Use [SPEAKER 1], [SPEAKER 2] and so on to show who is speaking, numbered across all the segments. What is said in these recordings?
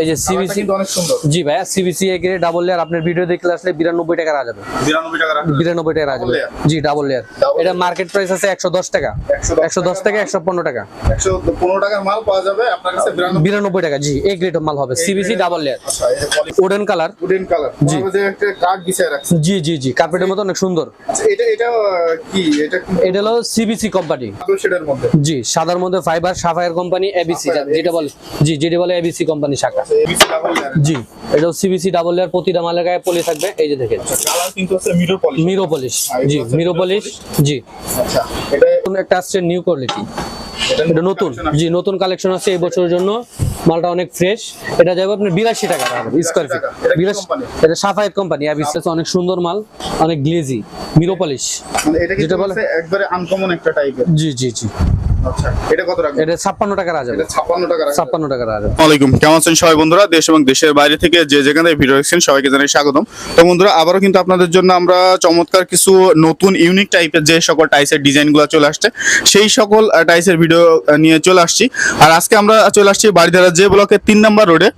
[SPEAKER 1] এই যে সিবিসি
[SPEAKER 2] অনেক সুন্দর।
[SPEAKER 1] জি ভাইয়া CBC A grade double layer আপনার ভিডিও দেখলে আসলে বিরানব্বই টাকা রাখা যাবে।
[SPEAKER 2] বিরানব্বই টাকা রাখবেন
[SPEAKER 1] বিরানব্বই টাকা রাখা যাবে। জি ডাবল লেয়ার এটা মার্কেট প্রাইস আছে একশো দশ টাকা।
[SPEAKER 2] 110
[SPEAKER 1] একশো দশ থেকে একশো পনেরো টাকা।
[SPEAKER 2] একশো পনেরো টাকার মাল পাওয়া যাবে। আপনার কাছে বিরানব্বই
[SPEAKER 1] বিরানব্বই টাকা জি এ গ্রেড মাল হবে। CBC double layer wooden colour
[SPEAKER 2] wooden colour
[SPEAKER 1] জি।
[SPEAKER 2] একটা কাঠ বিছায় রাখছে।
[SPEAKER 1] জি জি জি কার্পেটের মতো অনেক সুন্দর।
[SPEAKER 2] আচ্ছা এটা এটা কি? এটা
[SPEAKER 1] এটা হলো সিবিসি কোম্পানি জি সাদার মধ্যে ফাইবার সাফায়ার কোম্পানি এবিসি যেটা বলে জি যেটা বলে এবিসি কোম্পানি শাখা। জি এটা সিবিসি ডাবল লেয়ার প্রতিটা মালের গায়ে পলি থাকবে এই যে দেখেন।
[SPEAKER 2] কালার কিন্তু হচ্ছে মিরর পলিশ
[SPEAKER 1] মিরো পলিশ জি পলিশ জি।
[SPEAKER 2] আচ্ছা এটা
[SPEAKER 1] একটা আসছে নিউ কোয়ালিটি
[SPEAKER 2] এটা
[SPEAKER 1] নতুন জি নতুন কালেকশন আছে এই বছরের জন্য। মালটা অনেক ফ্রেশ এটা যাবে আপনার বিরাশি টাকা স্কোয়ার ফিট বিরাশি এটা সাফায়েত কোম্পানি অনেক সুন্দর মাল অনেক গ্লেজি মিরো পলিশ
[SPEAKER 2] মানে
[SPEAKER 1] যেটা বলে-
[SPEAKER 2] একবারে আনকমন একটা টাইপের
[SPEAKER 1] জি জি জি।
[SPEAKER 2] আচ্ছা এটা কত রাখবেন
[SPEAKER 1] এটা ছাপ্পান্ন টাকা রাখা
[SPEAKER 2] এটা 56 টাকা রাখবেন
[SPEAKER 1] ছাপ্পান্ন টাকা রাখা যাবে
[SPEAKER 2] কেমন আছেন সবাই বন্ধুরা? দেশ এবং দেশের বাইরে থেকে যে যেখানে ভিডিও দেখছেন সবাইকে জানাই স্বাগতম। তো বন্ধুরা কিন্তু আপনাদের জন্য আমরা চমৎকার কিছু নতুন ইউনিক টাইপের যে সকল টাইসের ডিজাইনগুলো চলে আসছে সেই সকল টাইসের ভিডিও নিয়ে চলে আসছি। আর আজকে আমরা চলে আসছি বাড়িধারা যে ব্লকের তিন নম্বর রোডে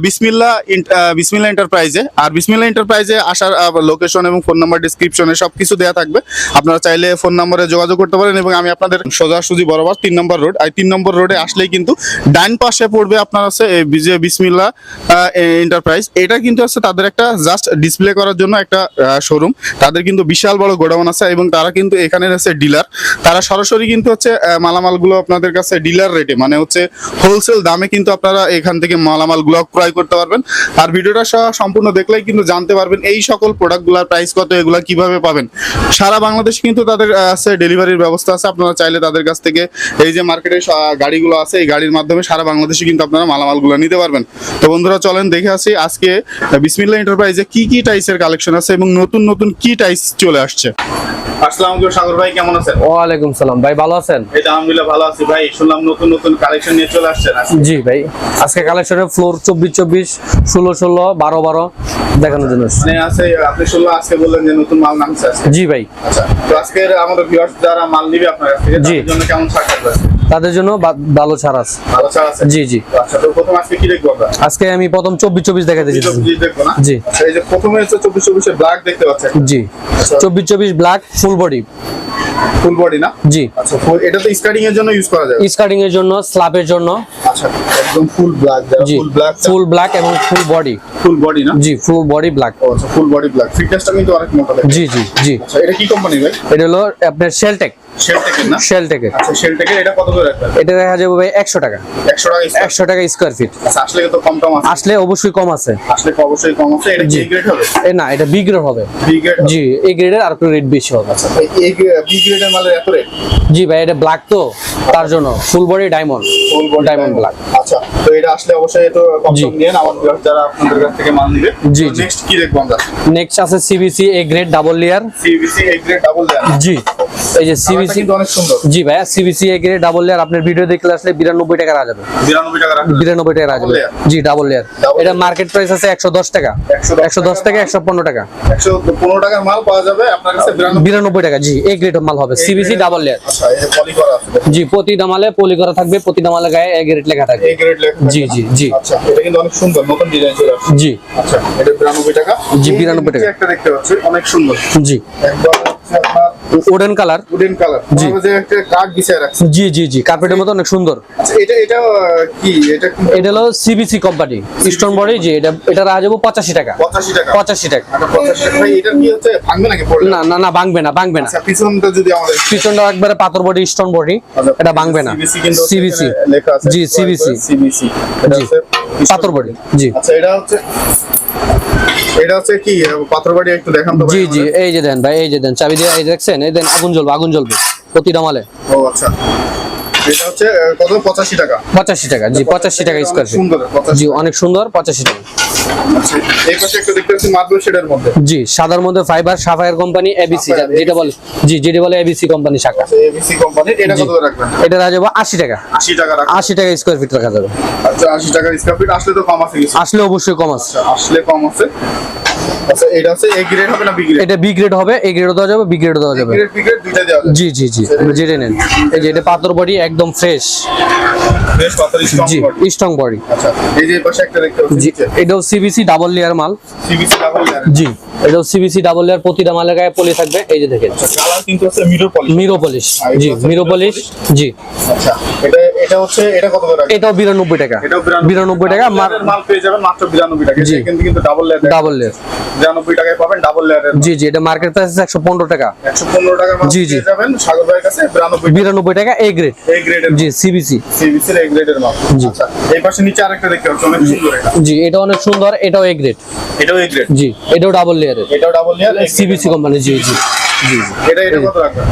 [SPEAKER 2] বিসমিল্লা ইন- আহ, বিসমিল্লা এন্টারপ্রাইজে আর বিসমিল্লা এন্টারপ্রাইজে আসার লোকেশন এবং ফোন নাম্বার ডিসক্রিপশনে সব কিছু দেওয়া থাকবে। আপনারা চাইলে ফোন নাম্বারে যোগাযোগ করতে পারেন এবং আমি আপনাদের সোজাসুজি বরাবর তিন নম্বর রোড। আর তিন নম্বর রোডে আসলেই কিন্তু ডান পাশে পড়বে আপনার আছে এই বিজে বিসমিল্লা এন্টারপ্রাইজ এটা কিন্তু আছে তাদের একটা জাস্ট ডিসপ্লে করার জন্য একটা শোরুম তাদের কিন্তু বিশাল বড় গোডাউন আছে এবং তারা কিন্তু এখানে আছে ডিলার তারা সরাসরি কিন্তু হচ্ছে মালামালগুলো আপনাদের কাছে ডিলার রেটে মানে হচ্ছে হোলসেল দামে কিন্তু আপনারা এখান থেকে মালামালগুলো ক্রয় করতে পারবেন। আর ভিডিওটা সহ সম্পূর্ণ দেখলেই কিন্তু জানতে পারবেন এই সকল প্রোডাক্টগুলোর প্রাইস কত, এগুলা কীভাবে পাবেন। সারা বাংলাদেশে কিন্তু তাদের আছে ডেলিভারির ব্যবস্থা আছে, আপনারা চাইলে তাদের কাছ থেকে এই যে মার্কেটে গাড়িগুলো আছে, এই গাড়ির মাধ্যমে সারা বাংলাদেশে কিন্তু আপনারা মালামালগুলো নিতে পারবেন। তো বন্ধুরা, চলেন দেখে আসি আজকে বিসমিল্লা এন্টারপ্রাইজে কি কি টাইসের কালেকশন আছে এবং নতুন নতুন কি টাইস চলে আসছে। আসসালামু আলাইকুম সাগর ভাই কেমন আছেন?
[SPEAKER 1] ওয়ালাইকুম সালাম। ভাই ভালো আছেন?
[SPEAKER 2] এই আলহামদুলিল্লাহ ভালো আছি ভাই। শুনলাম নতুন নতুন কালেকশন নিয়ে চলে আসছেন
[SPEAKER 1] জি ভাই আজকে কালেকশনের ফ্লোর চব্বিশ চব্বিশ ষোলো ষোলো বারো বারো দেখানোর জন্য।
[SPEAKER 2] মানে আছে আপনি শুনলাম আজকে বললেন যে নতুন মাল নামছে আজকে।
[SPEAKER 1] জি ভাই।
[SPEAKER 2] আচ্ছা তো আমাদের ভিউয়ার্স যারা মাল নিবে আপনার কাছ থেকে। তাদের জন্য কেমন ছাড় থাকবে?
[SPEAKER 1] তাদের জন্য ভালো ছাড় আছে। জি জি।
[SPEAKER 2] আচ্ছা আজকে
[SPEAKER 1] আমি প্রথম চব্বিশ চব্বিশ দেখাতে
[SPEAKER 2] চব্বিশ চব্বিশ
[SPEAKER 1] জি।
[SPEAKER 2] প্রথমে হচ্ছে চব্বিশ ব্ল্যাক দেখতে পাচ্ছেন
[SPEAKER 1] জি। চব্বিশ চব্বিশ black full body
[SPEAKER 2] full body না?
[SPEAKER 1] জি।
[SPEAKER 2] আচ্ছা এটা তো স্কার্টিং এর জন্য ইউজ করা যাবে।
[SPEAKER 1] স্কার্টিং এর জন্য স্ল্যাবের জন্য।
[SPEAKER 2] আচ্ছা একদম ফুল ব্ল্যাক
[SPEAKER 1] জি।
[SPEAKER 2] ফুল ব্ল্যাক
[SPEAKER 1] ফুল ব্ল্যাক এবং ফুল বডি
[SPEAKER 2] ফুল বডি না?
[SPEAKER 1] জি ফুল বডি ব্ল্যাক
[SPEAKER 2] আচ্ছা ফুল বডি ব্ল্যাক ফিটনেসটা কিন্তু অনেক মোটা
[SPEAKER 1] জি জি জি।
[SPEAKER 2] আচ্ছা এটা কি কোম্পানি ভাই?
[SPEAKER 1] এটা হলো আপনার শেলটেক
[SPEAKER 2] শেলটেকের না?
[SPEAKER 1] শেলটেকের
[SPEAKER 2] আচ্ছা শেলটেকের এটা কত করে রাখবেন
[SPEAKER 1] এটা দেখা যাবে ভাই একশো টাকা।
[SPEAKER 2] 100 টাকা স্কয়ার
[SPEAKER 1] একশো টাকা স্কোয়ার ফিট
[SPEAKER 2] আচ্ছা আসলে তো কম কম আছে।
[SPEAKER 1] আসলে অবশ্যই কম আছে।
[SPEAKER 2] আসলে অবশ্যই কম আছে। এটা কি গ্রেড হবে?
[SPEAKER 1] এ না এটা বি গ্রেড হবে।
[SPEAKER 2] বি গ্রেড
[SPEAKER 1] জি এই গ্রেডের আর একটু রেট বেশি হবে।
[SPEAKER 2] এই বি গ্রেডের মালের এত রেট
[SPEAKER 1] জি ভাই এটা ব্ল্যাক তো। তার জন্য full body diamond
[SPEAKER 2] full body
[SPEAKER 1] Diamond black।
[SPEAKER 2] আচ্ছা তো এটা আসলে অবশ্যই তো কম কম আমার viewers যারা আপনাদের কাছ থেকে মাল নিবে।
[SPEAKER 1] জি।
[SPEAKER 2] নেক্সট কি দেখব আমরা?
[SPEAKER 1] নেক্সট আছে CBC A grade double layer
[SPEAKER 2] CBC A grade double layer
[SPEAKER 1] জি। এই যে
[SPEAKER 2] সিবিসি অনেক সুন্দর।
[SPEAKER 1] জি ভাইয়া CBC A grade double layer আপনার ভিডিও দেখলে আসলে বিরানব্বই টাকা রাখা যাবে।
[SPEAKER 2] 92 টাকা রাখবেন
[SPEAKER 1] বিরানব্বই টাকা রাখা যাবে। জি ডাবল লেয়ার এটা মার্কেট প্রাইস আছে একশো দশ টাকা।
[SPEAKER 2] 110
[SPEAKER 1] একশো দশ থেকে একশো পনেরো টাকা।
[SPEAKER 2] 115 টাকার মাল পাওয়া যাবে আপনার কাছে 92
[SPEAKER 1] বিরানব্বই টাকা জি এ গ্রেড মাল হবে। সিবিসি ডাবল লেয়ার
[SPEAKER 2] আচ্ছা এই যে পলি করা আছে।
[SPEAKER 1] জি প্রতি দামালে পলি করা থাকবে প্রতি মালে গায়ে এ গ্রেড লেখা থাকবে।
[SPEAKER 2] এই গ্রেড লেখা
[SPEAKER 1] জি, জি, জি।
[SPEAKER 2] আচ্ছা এটা কিন্তু অনেক সুন্দর নতুন ডিজাইন চলে আসছে।
[SPEAKER 1] জি।
[SPEAKER 2] আচ্ছা এটা 92 টাকা।
[SPEAKER 1] জি, 92 টাকা।
[SPEAKER 2] একটা দেখতে পাচ্ছি অনেক সুন্দর।
[SPEAKER 1] জি।
[SPEAKER 2] একবার হচ্ছে আপনার
[SPEAKER 1] উডেন কালার
[SPEAKER 2] উডেন কালার
[SPEAKER 1] জি।
[SPEAKER 2] একটা কাঠ বিছায় রাখছে।
[SPEAKER 1] জি জি জি। কার্পেটের মতো অনেক সুন্দর।
[SPEAKER 2] আচ্ছা এটা এটা কি? এটা
[SPEAKER 1] এটা হলো সিবিসি কোম্পানি স্টোন বডি জি এটা এটা যাব পঁচাশি টাকা।
[SPEAKER 2] 85 টাকা।
[SPEAKER 1] পঁচাশি টাকা।
[SPEAKER 2] আচ্ছা 85 টাকা। ভাই এটা কি হচ্ছে ভাঙবে নাকি পড়লে?
[SPEAKER 1] না না না ভাঙবে না ভাঙবে না।
[SPEAKER 2] আচ্ছা পিছনটা যদি আমাদের
[SPEAKER 1] পিছনটা একবারে পাথর বডি স্টোন বডি
[SPEAKER 2] আচ্ছা,
[SPEAKER 1] এটা ভাঙবে না। সিবিসি
[SPEAKER 2] লেখা আছে
[SPEAKER 1] জি, CBC
[SPEAKER 2] সিবিসি এটা
[SPEAKER 1] পাথর বডি জি।
[SPEAKER 2] আচ্ছা এটা হচ্ছে এটা হচ্ছে কি পাথর একটু দেখান তো
[SPEAKER 1] জি জি এই যে দেন ভাই এই যে দেন চাবি দিয়ে এই দেখছেন এই দেন আগুন জ্বলবে আগুন জ্বলবে প্রতিটা মালে।
[SPEAKER 2] ও আচ্ছা। এটা হচ্ছে কত? 85 টাকা।
[SPEAKER 1] জি পঁচাশি টাকা
[SPEAKER 2] এটা
[SPEAKER 1] স্কোয়ার ফিট
[SPEAKER 2] সুন্দর
[SPEAKER 1] জি অনেক সুন্দর পঁচাশি টাকা।
[SPEAKER 2] আচ্ছা এই পাশে একটু দেখতে পাচ্ছি মার্বেল শেডের মধ্যে।
[SPEAKER 1] জি সাদার মধ্যে ফাইবার সাফায়ার কোম্পানি এবিসি যেটা বলে জি যেটা বলে এবিসি কোম্পানি শাখা।
[SPEAKER 2] আচ্ছা এবিসি কোম্পানি এটা কত রাখবেন?
[SPEAKER 1] এটা রাখা যাব আশি টাকা।
[SPEAKER 2] 80 টাকা রাখবেন।
[SPEAKER 1] আশি টাকা স্কোয়ার ফিট রাখা যাবে।
[SPEAKER 2] আচ্ছা 80 টাকা স্কয়ার ফিট আসলে তো কম আছে
[SPEAKER 1] আসলে অবশ্যই কম আছে।
[SPEAKER 2] আচ্ছা আসলে কম আছে। আচ্ছা এটা হচ্ছে এ গ্রেড হবে না বি গ্রেড
[SPEAKER 1] এটা বি গ্রেড হবে এ গ্রেডও দেওয়া যাবে বি গ্রেডও দেওয়া যাবে।
[SPEAKER 2] গ্রেড বি গ্রেড দুইটা দেওয়া যাবে।
[SPEAKER 1] জি জি জি জেনে নেন। এই যে এটা পাথর বডি একদম ফ্রেশ
[SPEAKER 2] পাতলা স্ট্রং বডি
[SPEAKER 1] স্ট্রং বডি
[SPEAKER 2] আচ্ছা এই যে এই পাশে একটা দেখতে পাচ্ছি
[SPEAKER 1] এটাও সিবিসি ডাবল লেয়ার মাল।
[SPEAKER 2] সিবিসি ডাবল লেয়ার
[SPEAKER 1] জি। এটাও সিবিসি ডাবল লেয়ার প্রতিটা মালের গায়ে পলি থাকবে। এই যে দেখেন।
[SPEAKER 2] কালার কিন্তু হচ্ছে মিরর পলিশ
[SPEAKER 1] মিরো পলিশ জি মিরো পলিশ জি।
[SPEAKER 2] আচ্ছা এটা এটা হচ্ছে এটা কত করে
[SPEAKER 1] এটাও বিরানব্বই টাকা।
[SPEAKER 2] এটাও
[SPEAKER 1] বিরানব্বই টাকা।
[SPEAKER 2] মাল পেয়ে যাবেন মাত্র 92 টাকা।
[SPEAKER 1] জি।
[SPEAKER 2] কিন্তু কিন্তু ডাবল লেয়ার
[SPEAKER 1] ডাবল লেয়ার
[SPEAKER 2] 92 টাকায় পাবেন ডাবল লেয়ারের
[SPEAKER 1] জি জি এটা মার্কেট প্রাইস টাকা।
[SPEAKER 2] 115 টাকার মাল
[SPEAKER 1] জি, জি।
[SPEAKER 2] যাবেন সাগর ভাইয়ের কাছে 92
[SPEAKER 1] বিরানব্বই টাকা এ গ্রেড
[SPEAKER 2] এই গ্রেডের
[SPEAKER 1] জি সিবিসি
[SPEAKER 2] সিবিসি এর গ্রেডের মাল।
[SPEAKER 1] জি।
[SPEAKER 2] আচ্ছা এই পাশে নিচে আরেকটা দেখতে পাচ্ছি অনেক সুন্দর এটা।
[SPEAKER 1] জি এটা অনেক সুন্দর এটাও এ গ্রেড
[SPEAKER 2] এটাও গ্রেড
[SPEAKER 1] জি এটাও ডাবল লেয়ারের
[SPEAKER 2] এটাও ডাবল লেয়ার
[SPEAKER 1] সিবিসি কোম্পানি জি জি জি জি।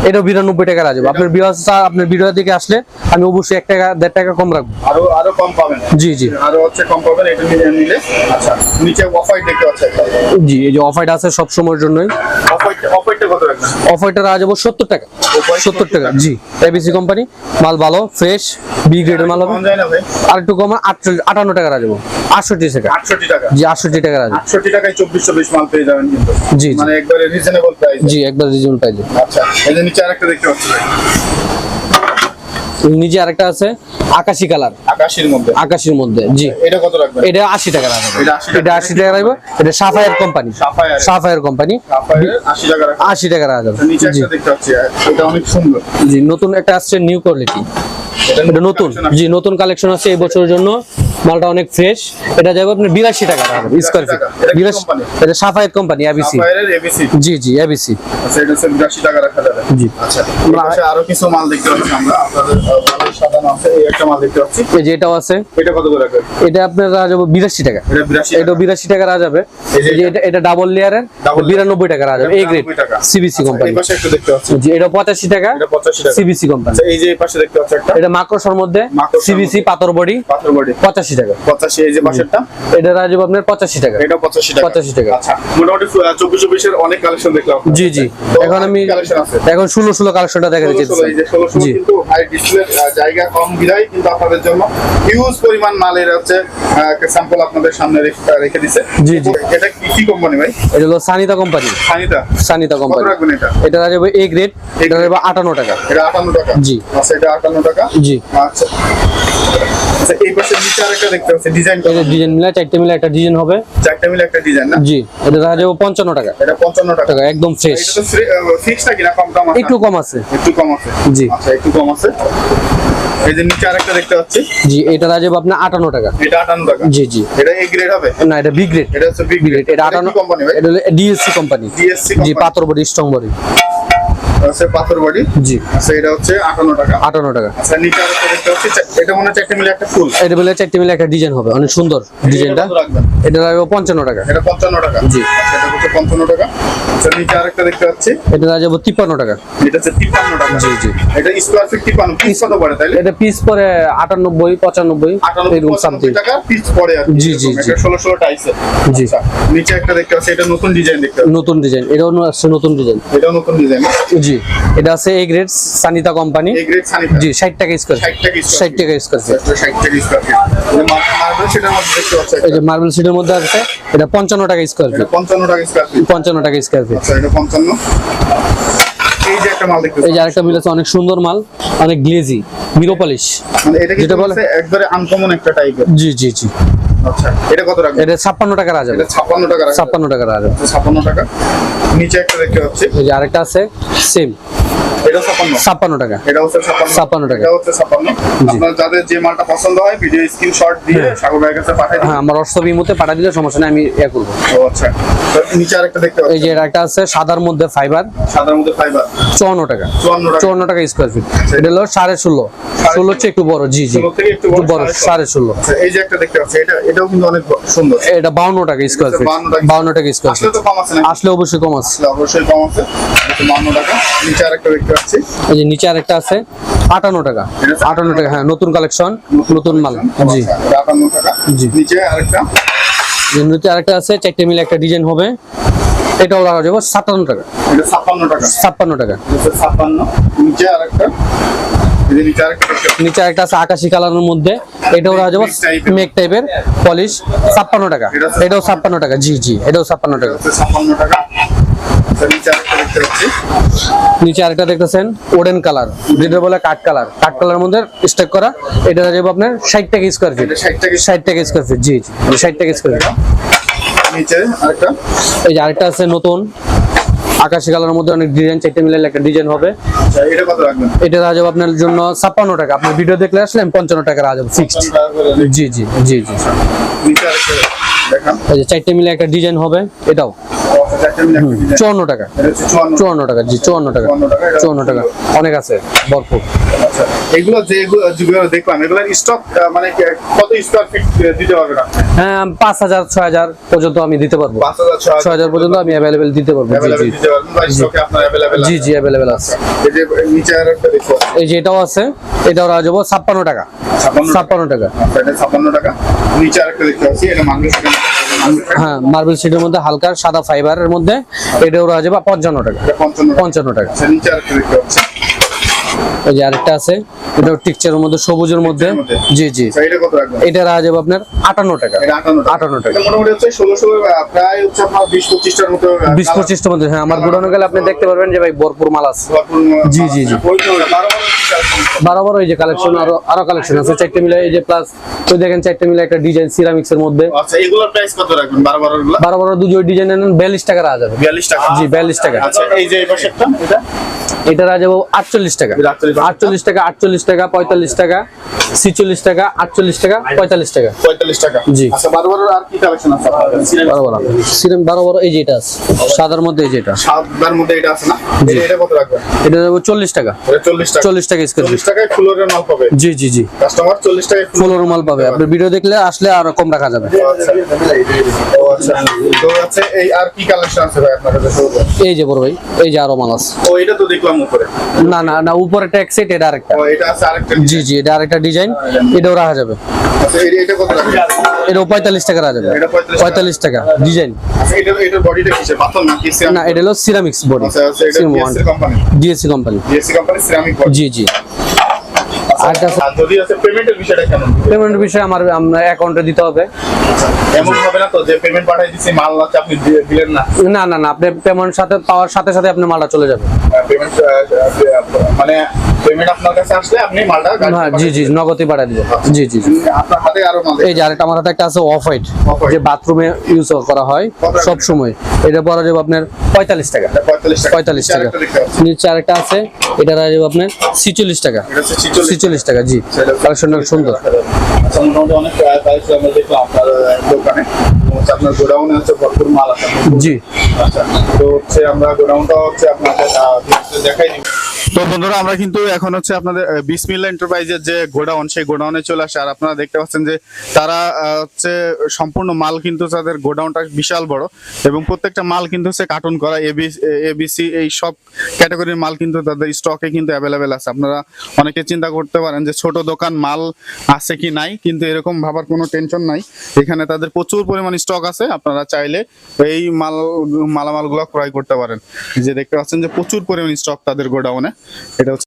[SPEAKER 2] এটা
[SPEAKER 1] বিরানব্বই টাকা রাখব আপনার বিরাজ আপনার ভিডিও দিকে আসলে আমি অবশ্যই এক টাকা দেড় টাকা কম রাখব।
[SPEAKER 2] আরও আরও কম পাবেন?
[SPEAKER 1] জি জি।
[SPEAKER 2] আরও হচ্ছে কম পাবেন এটা নিলে নিলে। আচ্ছা নিচে অফ দেখতে পাচ্ছি
[SPEAKER 1] জি এই যে অফাইট আছে সব সময়ের জন্যই
[SPEAKER 2] অফ হোয়াইটটা কত রাখবেন?
[SPEAKER 1] অফ হোয়াইটটা রাখা যাব সত্তর টাকা। সত্তর টাকা জি। এবিসি কোম্পানি মাল ভালো ফ্রেশ বি গ্রেডের মাল হবে। আর একটু কম আটান্ন টাকা রাখব আটষট্টি টাকা।
[SPEAKER 2] 68 টাকা।
[SPEAKER 1] জি আটষট্টি টাকা রাখব
[SPEAKER 2] 68 টাকায় 24 মাল পেয়ে যাবেন কিন্তু।
[SPEAKER 1] জি, জি।
[SPEAKER 2] মানে একবারে রিজনেবল প্রাইস
[SPEAKER 1] জি একবার রিজনেবল প্রাইস
[SPEAKER 2] আচ্ছা এই যে নিচে আরেকটা দেখতে পাচ্ছি
[SPEAKER 1] নিজে আরেকটা আছে আকাশি কালার।
[SPEAKER 2] আকাশের মধ্যে।
[SPEAKER 1] আকাশির মধ্যে জি।
[SPEAKER 2] এটা কত রাখবেন?
[SPEAKER 1] এটা আশি টাকা রাখবেন।
[SPEAKER 2] এটা 80 টাকা।
[SPEAKER 1] এটা আশি টাকা রাখব এটা sapphire company
[SPEAKER 2] sapphire
[SPEAKER 1] sapphire company
[SPEAKER 2] sapphire 80 টাকা রাখবেন।
[SPEAKER 1] আশি টাকা রাখবেন।
[SPEAKER 2] নিচে একটা দেখতে পাচ্ছি এটা অনেক সুন্দর।
[SPEAKER 1] জি নতুন একটা আসছে নিউ কোয়ালিটি এটা নতুন জি নতুন কালেকশন আছে এই বছরের জন্য। মালটা অনেক ফ্রেশ এটা যাবে আপনার বিরাশি টাকা রাখা যাবে স্কোয়ার ফিট বিরাশি এটা সাফায়ার কোম্পানি এবিসি জি জি এবিসি
[SPEAKER 2] আচ্ছা এটা হচ্ছে 82 টাকা রাখা যাবে।
[SPEAKER 1] জি।
[SPEAKER 2] আচ্ছা এই পাশে আরও কিছু মাল দেখতে পাচ্ছি আমরা। আপনাদের আহ, মালের সাজানো আছে এই একটা মাল দেখতে পাচ্ছি।
[SPEAKER 1] এই যে এটাও আছে।
[SPEAKER 2] এটা কত করে রাখবেন?
[SPEAKER 1] এটা আপনার বিরাশি টাকা।
[SPEAKER 2] এটা
[SPEAKER 1] বিরাশি টাকা। রাখা যাবে।
[SPEAKER 2] এই যে
[SPEAKER 1] এই যে এটা। এটা ডাবল লেয়ারের বিরানব্বই টাকা রাখা যাবে। এ গ্রেড সিবিসি
[SPEAKER 2] আচ্ছা,
[SPEAKER 1] কোম্পানি এটা পঁচাশি টাকা।
[SPEAKER 2] এটা 85 টাকা।
[SPEAKER 1] সিবিসি কোম্পানি
[SPEAKER 2] আচ্ছা এই যে পাশে দেখতে পাচ্ছি
[SPEAKER 1] এটা মাকড়সার মধ্যে সিবিসি। পাথর বডি।
[SPEAKER 2] পাথর বডি।
[SPEAKER 1] পঁচাশি টাকা।
[SPEAKER 2] 85 এই যে পাশেরটা
[SPEAKER 1] এটা রাখা যাবে আপনার পঁচাশি টাকা।
[SPEAKER 2] এটা 85 টাকা।
[SPEAKER 1] 85 টাকা।
[SPEAKER 2] আচ্ছা মোটামুটি 24 24 এর অনেক কালেকশন দেখলাম
[SPEAKER 1] জি জি। এখন আমি এখন ষোলো ষোলো কালেকশনটা দেখা
[SPEAKER 2] ষোলো
[SPEAKER 1] দিচ্ছি
[SPEAKER 2] ষোলো, এই যে ষোলো ষোলো
[SPEAKER 1] জি।
[SPEAKER 2] কিন্তু হাই ডিসপ্লে জায়গা কম বিধায় কিন্তু আপনাদের জন্য। হিউজ পরিমাণ মালের হচ্ছে স্যাম্পল আপনাদের সামনে রেখে- দিছে।
[SPEAKER 1] জি, জি।
[SPEAKER 2] এটা কি কি কোম্পানি ভাই?
[SPEAKER 1] এটা হলো সানিতা কোম্পানি
[SPEAKER 2] সানিতা
[SPEAKER 1] সানিতা কোম্পানি
[SPEAKER 2] এটা?
[SPEAKER 1] এটা রাখা যাবে এ গ্রেড এটা রাখা যাবে আটান্ন টাকা।
[SPEAKER 2] এটা আটান্ন টাকা?
[SPEAKER 1] জি।
[SPEAKER 2] আচ্ছা এটা আটান্ন টাকা?
[SPEAKER 1] জি।
[SPEAKER 2] আচ্ছা। আচ্ছা এই পাশে নিচে আরেকটা দেখতে পাচ্ছি ডিজাইন
[SPEAKER 1] এটা ডিজাইন মিলে চারটে মিলে একটা ডিজাইন হবে।
[SPEAKER 2] চারটা মিলে একটা ডিজাইন না?
[SPEAKER 1] জি এটা রাখা যাবে পঞ্চান্ন টাকা।
[SPEAKER 2] এটা পঞ্চান্ন টাকা।
[SPEAKER 1] টাকা একদম ফ্রেশ
[SPEAKER 2] এটা তো ফিক্স নাকি না কম দাম আছে?
[SPEAKER 1] একটু কম আছে।
[SPEAKER 2] একটু কম আছে।
[SPEAKER 1] জি।
[SPEAKER 2] আচ্ছা একটু কম আছে। এই যে নিচে আরেকটা দেখতে পাচ্ছি।
[SPEAKER 1] জি এটা রাখা আপনার আটান্ন টাকা।
[SPEAKER 2] এটা আটান্ন টাকা?
[SPEAKER 1] জি জি।
[SPEAKER 2] এটা এ গ্রেড হবে?
[SPEAKER 1] না এটা বি গ্রেড
[SPEAKER 2] এটা হচ্ছে
[SPEAKER 1] বি
[SPEAKER 2] গ্রেড
[SPEAKER 1] এটা আটান্ন
[SPEAKER 2] কোম্পানি ভাই?
[SPEAKER 1] এটা ডিএসসি কোম্পানি
[SPEAKER 2] ডিএসসি
[SPEAKER 1] জি পাথর বডি স্ট্রং বডি
[SPEAKER 2] হচ্ছে পাথর বডি।
[SPEAKER 1] জি।
[SPEAKER 2] আচ্ছা এটা হচ্ছে আটান্ন টাকা।
[SPEAKER 1] আটান্ন টাকা।
[SPEAKER 2] আচ্ছা নিচে আরেকটা দেখতে পাচ্ছি এটা মনে হচ্ছে একটা মিলে একটা ফুল।
[SPEAKER 1] এটা বলে চারটে মিলে একটা ডিজাইন হবে অনেক সুন্দর ডিজাইনটা। এটা রাখবে পঞ্চান্ন টাকা।
[SPEAKER 2] এটা পঞ্চান্ন টাকা।
[SPEAKER 1] জি।
[SPEAKER 2] আচ্ছা এটা হচ্ছে পঞ্চান্ন টাকা। আচ্ছা নিচে আরেকটা দেখতে পাচ্ছি।
[SPEAKER 1] এটা যাবে তিপ্পান্ন টাকা।
[SPEAKER 2] এটা হচ্ছে তিপ্পান্ন টাকা।
[SPEAKER 1] জি, জি।
[SPEAKER 2] এটা স্কোয়ার ফিট তিপ্পান্ন। পিস কত পড়ে তাইলে?
[SPEAKER 1] এটা পিস পরে আটানব্বই পঁচানব্বই
[SPEAKER 2] আটানব্বই
[SPEAKER 1] এরকম সামথিং
[SPEAKER 2] টাকা পিস পড়ে আর
[SPEAKER 1] জি, জি।
[SPEAKER 2] একটা ষোলো ষোলো টাইসের
[SPEAKER 1] জি।
[SPEAKER 2] আচ্ছা নিচে একটা দেখতে পাচ্ছি এটা নতুন ডিজাইন দেখতে
[SPEAKER 1] নতুন ডিজাইন এটাও আসছে নতুন ডিজাইন
[SPEAKER 2] এটাও নতুন ডিজাইন
[SPEAKER 1] জি। এটা আছে এ গ্রেড সানিতা কোম্পানি
[SPEAKER 2] এই গ্রেড সানিটা
[SPEAKER 1] জি ষাট টাকা স্কোয়ার
[SPEAKER 2] 60 টাকা
[SPEAKER 1] স্কোয়ার ফিট
[SPEAKER 2] টাকা স্কোয়ার
[SPEAKER 1] এই যে মার্বেল সিটের মধ্যে আছে এটা পঞ্চান্ন টাকা স্কোয়ার ফিট
[SPEAKER 2] পঞ্চান্ন টাকা স্কোয়ার ফিট
[SPEAKER 1] পঞ্চান্ন টাকা স্কোয়ার ফিট
[SPEAKER 2] আচ্ছা এটা পঞ্চান্ন। এই যে একটা মাল দেখতে
[SPEAKER 1] এই যে আরেকটা মিল আছে অনেক সুন্দর মাল অনেক গ্লেজি মিরো পলিশ
[SPEAKER 2] মানে এটা কিন্তু
[SPEAKER 1] বলে-
[SPEAKER 2] একবারে আনকমন একটা টাইপের
[SPEAKER 1] জি জি জি।
[SPEAKER 2] আচ্ছা এটা কত
[SPEAKER 1] এটা ছাপ্পান্ন টাকা রাখা
[SPEAKER 2] এটা ছাপ্পান্ন টাকা রাখবেন।
[SPEAKER 1] ছাপ্পান্ন টাকা রাখা যাবে
[SPEAKER 2] টাকা। নিচে একটা দেখতে পাচ্ছি।
[SPEAKER 1] এই যে আরেকটা আছে সেম
[SPEAKER 2] এটা ছাপ্পান্ন।
[SPEAKER 1] ছাপ্পান্ন টাকা।
[SPEAKER 2] এটা হচ্ছে
[SPEAKER 1] 56 টাকা।
[SPEAKER 2] এটা হচ্ছে ছাপ্পান্ন। আপনার যাদের যে মালটা পছন্দ হয় ভিডিও স্ক্রিনশট দিয়ে সাগর ভাইয়ের কাছে পাঠিয়ে দিন।
[SPEAKER 1] হ্যাঁ আমার হোয়াটসঅ্যাপ ইমোতে পাঠা দিলে সমস্যা নেই আমি ইয়ে করব।
[SPEAKER 2] ও আচ্ছা। নিচে আরেকটা দেখতে
[SPEAKER 1] এই যে এটা একটা আছে সাদার মধ্যে ফাইবার
[SPEAKER 2] সাদার মধ্যে ফাইবার
[SPEAKER 1] চুয়ান্ন টাকা।
[SPEAKER 2] চুয়ান্ন টাকা।
[SPEAKER 1] চুয়ান্ন স্কোয়ার ফিট এটা হলো সাড়ে ষোলো। ষোলো হচ্ছে একটু বড় জি জি।
[SPEAKER 2] একটু বড়,
[SPEAKER 1] বড়
[SPEAKER 2] সাড়ে ষোলো।
[SPEAKER 1] সাড়ে ষোলো।
[SPEAKER 2] আচ্ছা এই যে একটা দেখতে পাচ্ছি এটা এটাও কিন্তু অনেক সুন্দর।
[SPEAKER 1] এটা বাউন্ন টাকা স্কোয়ার ফিট
[SPEAKER 2] 52 টাকা।
[SPEAKER 1] টাকা
[SPEAKER 2] আসলে তো কম আছে
[SPEAKER 1] আসলে অবশ্যই কম আছে।
[SPEAKER 2] আসলে অবশ্যই কম আছে। এটা বান্ন টাকা। নিচে আরেকটা দেখতে পাচ্ছি
[SPEAKER 1] এই যে নিচে আরেকটা আছে। আটান্ন টাকা।
[SPEAKER 2] এটা হচ্ছে
[SPEAKER 1] আটান্ন টাকা হ্যাঁ নতুন কালেকশন নতুন মাল। জি।
[SPEAKER 2] আচ্ছা, এটা আটান্ন টাকা।
[SPEAKER 1] জি।
[SPEAKER 2] নিচে আরেকটা।
[SPEAKER 1] নিচে আরেকটা আছে চারটে মিলে একটা ডিজাইন হবে। এটাও রাখা যাবে সাতান্ন টাকা।
[SPEAKER 2] এটা ছাপ্পান্ন টাকা।
[SPEAKER 1] ছাপ্পান্ন টাকা।
[SPEAKER 2] এটা হচ্ছে ছাপ্পান্ন। নিচে আরেকটা। নিচে
[SPEAKER 1] একটা আছে। আকাশি কালারের মধ্যে। এটাও রাখা যাব মেক টাইপের পলিশ ছাপ্পান্ন টাকা। এটাও ছাপ্পান্ন টাকা জি জি এটাও ছাপ্পান্ন টাকা।
[SPEAKER 2] 56 টাকা। নিচে আরেকটা
[SPEAKER 1] দেখতেছেন ওডেন কালার যেটা বলে কাঠ কালার কাঠ কালার মধ্যে স্টেক করা এটা যাব আপনার ষাট টাকা স্কোয়ার ফিট
[SPEAKER 2] এটা 60 টাকা
[SPEAKER 1] ষাট টাকা স্কোয়ার ফিট জি জি ষাট টাকা স্কোয়ার ফিট
[SPEAKER 2] নিচে আরেকটা।
[SPEAKER 1] এই যে আরেকটা আছে নতুন আকাশি কালারের মধ্যে অনেক ডিজাইন চারটে মিলে একটা ডিজাইন হবে।
[SPEAKER 2] আচ্ছা, এটা কত রাখবেন?
[SPEAKER 1] এটা রাজব আপনার জন্য ছাপ্পান্ন টাকা। আপনার ভিডিও দেখলে আসলে পঞ্চান্ন টাকা রাজব ফিক্সড। জি জি জি জি এই যে চারটে মিলে একটা ডিজাইন হবে এটাও। চুয়ান্ন টাকা।
[SPEAKER 2] এটা হচ্ছে 54
[SPEAKER 1] চুয়ান্ন টাকা জি চুয়ান্ন টাকা।
[SPEAKER 2] 54 টাকা,
[SPEAKER 1] চুয়ান্ন টাকা। অনেক আছে ভরপুর।
[SPEAKER 2] আচ্ছা এগুলো যেগুলো দেখলাম এগুলোর স্টক মানে কত স্কোয়ার ফিট দিতে পারবেন
[SPEAKER 1] হ্যাঁ পাঁচ হাজার ছয় হাজার পর্যন্ত আমি দিতে পারব।
[SPEAKER 2] ছয়
[SPEAKER 1] হাজার পর্যন্ত আমি অ্যাভেলেবেল দিতে পারব জি জি।
[SPEAKER 2] অ্যাভেলেবেল
[SPEAKER 1] আছে।
[SPEAKER 2] এই যে
[SPEAKER 1] এটাও আছে এটাও রাখা যাব ছাপ্পান্ন টাকা।
[SPEAKER 2] ছাপ্পান্ন টাকা।
[SPEAKER 1] ছাপ্পান্ন টাকা।
[SPEAKER 2] নিচে আর একটা দেখতে পাচ্ছি এটা মাঙ্গল
[SPEAKER 1] হ্যাঁ মার্বেল শিটের মধ্যে হালকা সাদা ফাইবারের মধ্যে এটাও রাখা যাবে পঞ্চান্ন টাকা।
[SPEAKER 2] পঞ্চান্ন টাকা।
[SPEAKER 1] টাকা।
[SPEAKER 2] আচ্ছা
[SPEAKER 1] যে আরেকটা আছে এটাও টিকচারের মধ্যে সবুজের মধ্যে? জি জি।
[SPEAKER 2] আচ্ছা এটা
[SPEAKER 1] এটা রাখা যাবে আপনার আটান্ন টাকা।
[SPEAKER 2] আটান্ন টাকা। এটা বিশ পঁচিশটার
[SPEAKER 1] মধ্যে হ্যাঁ আমার গোডাউনে গেলে আপনি দেখতে পারবেন যে ভাই ভরপুর মাল আছে। জি, জি, জি।
[SPEAKER 2] বলতে হবে, বারো বারো কি কাজ?
[SPEAKER 1] বারো বারো এই যে কালেকশন আরও আরও কালেকশন আছে। চারটে মিলে এই যে প্লাস ওই দেখেন চারটে মিলে একটা ডিজাইন সিরামিক্স এর মধ্যে।
[SPEAKER 2] আচ্ছা এগুলোর প্রাইস কত রাখবেন? বারো বারো গুলো
[SPEAKER 1] বারো ডিজাইন নেন বিয়াল্লিশ টাকা রাখা যাবে
[SPEAKER 2] টাকা।
[SPEAKER 1] জি বিয়াল্লিশ টাকা।
[SPEAKER 2] আচ্ছা এই যে এই পাশেরটা এটা?
[SPEAKER 1] এটা রাখা যাব আটচল্লিশ টাকা। আটচল্লিশ টাকা। আটচল্লিশ টাকা পঁয়তাল্লিশ টাকা ছিচল্লিশ টাকা আটচল্লিশ টাকা পঁয়তাল্লিশ টাকা।
[SPEAKER 2] পঁয়তাল্লিশ টাকা।
[SPEAKER 1] জি।
[SPEAKER 2] আচ্ছা বারো বারো আর কি কালেকশন আছে?
[SPEAKER 1] বারো বারো সিরাম বারো বারো এই যে এটা আছে। সাদার মধ্যে এই যে এটা।
[SPEAKER 2] সাদার মধ্যে এটা আছে না? এটা- কত রাখবেন?
[SPEAKER 1] এটা যাব চল্লিশ টাকা।
[SPEAKER 2] চল্লিশ টাকা
[SPEAKER 1] টাকা স্কোয়ার
[SPEAKER 2] চল্লিশ টাকায় ফুলের মাল পাবে।
[SPEAKER 1] জি জি জি।
[SPEAKER 2] কাস্টমার চল্লিশ টাকায় ফুল
[SPEAKER 1] ফুল পাবে। আপনার ভিডিও দেখলে আসলে আরও কম রাখা যাবে।
[SPEAKER 2] আচ্ছা আচ্ছা তো আছে এই আর কি কালেকশন আছে ভাই আপনার কাছে?
[SPEAKER 1] এই যে বড় ভাই এই যে আরও মাল আছে।
[SPEAKER 2] ও এটা তো দেখলাম উপরে।
[SPEAKER 1] না না না উপরে একটা এক সেট এটা আরেকটা।
[SPEAKER 2] ও এটা আছে আরেকটা
[SPEAKER 1] জি জি এটা আরেকটা ডিজাইন এটাও রাখা যাবে।
[SPEAKER 2] আচ্ছা এটা- কত
[SPEAKER 1] টাকা? রাখা যাবে।
[SPEAKER 2] এটা 45 টাকা।
[SPEAKER 1] ডিজাইন
[SPEAKER 2] আচ্ছা এটা বডিটা কিসের পাথর না
[SPEAKER 1] এটা হলো সিরামিক্স বডি
[SPEAKER 2] আচ্ছা আচ্ছা এটা DSC company
[SPEAKER 1] DSC company
[SPEAKER 2] DSC company ceramic body
[SPEAKER 1] জি জি। আর
[SPEAKER 2] যদি আছে পেমেন্টের বিষয়টা কেমন?
[SPEAKER 1] পেমেন্ট বিষয়ে আমার আমরা অ্যাকাউন্টে দিতে হবে।
[SPEAKER 2] এমন হবে না তো যে পেমেন্ট পাঠাই দিচ্ছি মাল আছে আপনি দিলেন না?
[SPEAKER 1] না না না আপনি পেমেন্ট সাথে পাওয়ার সাথে সাথে আপনি মালটা চলে যাবে।
[SPEAKER 2] পেমেন্ট মানে পেমেন্ট আপনার কাছে আসলে আপনি মালটা
[SPEAKER 1] হ্যাঁ জি জি নগদই পাঠিয়ে দিব। জি জি জি।
[SPEAKER 2] আপনার হাতে আরও মাল
[SPEAKER 1] এই যে আরেকটা আমার হাতে একটা আছে অফ হোয়াইট যে বাথরুমে ইউজ করা হয় সব সময়। এটা পড়া যাবে আপনার পঁয়তাল্লিশ টাকা।
[SPEAKER 2] পঁয়তাল্লিশ টাকা।
[SPEAKER 1] নিচে আরেকটা আছে এটা রাখা আপনার ছিচল্লিশ টাকা।
[SPEAKER 2] এটা 46
[SPEAKER 1] টাকা। জি। কালেকশনটা সুন্দর।
[SPEAKER 2] আচ্ছা মোটামুটি অনেক প্রাইস আমরা দেখলাম আপনার দোকানে। তো হচ্ছে আপনার গোডাউনে হচ্ছে ভরপুর মাল আছে।
[SPEAKER 1] জি।
[SPEAKER 2] আচ্ছা তো হচ্ছে আমরা গোডাউনটা হচ্ছে আপনাদের দেখাই দিব। তো বন্ধুরা আমরা কিন্তু এখন হচ্ছে আপনাদের বিসমিল্লা এন্টারপ্রাইজের যে গোডাউন সেই গোডাউনে চলে আসে। আর আপনারা দেখতে পাচ্ছেন যে তারা হচ্ছে সম্পূর্ণ মাল কিন্তু তাদের গোডাউনটা বিশাল বড় এবং প্রত্যেকটা মাল কিন্তু হচ্ছে কার্টুন করা এবি এবিসি এই সব ক্যাটাগরির মাল কিন্তু তাদের স্টকে কিন্তু অ্যাভেলেবেল আছে। আপনারা অনেকে চিন্তা করতে পারেন যে ছোট দোকান মাল আছে কি নাই কিন্তু এরকম ভাবার কোনো টেনশন নাই। এখানে তাদের প্রচুর পরিমাণ স্টক আছে, আপনারা চাইলে এই মাল, মালামালগুলো ক্রয় করতে পারেন। যে দেখতে পাচ্ছেন যে প্রচুর পরিমাণ স্টক তাদের গোডাউনে এটা হচ্ছে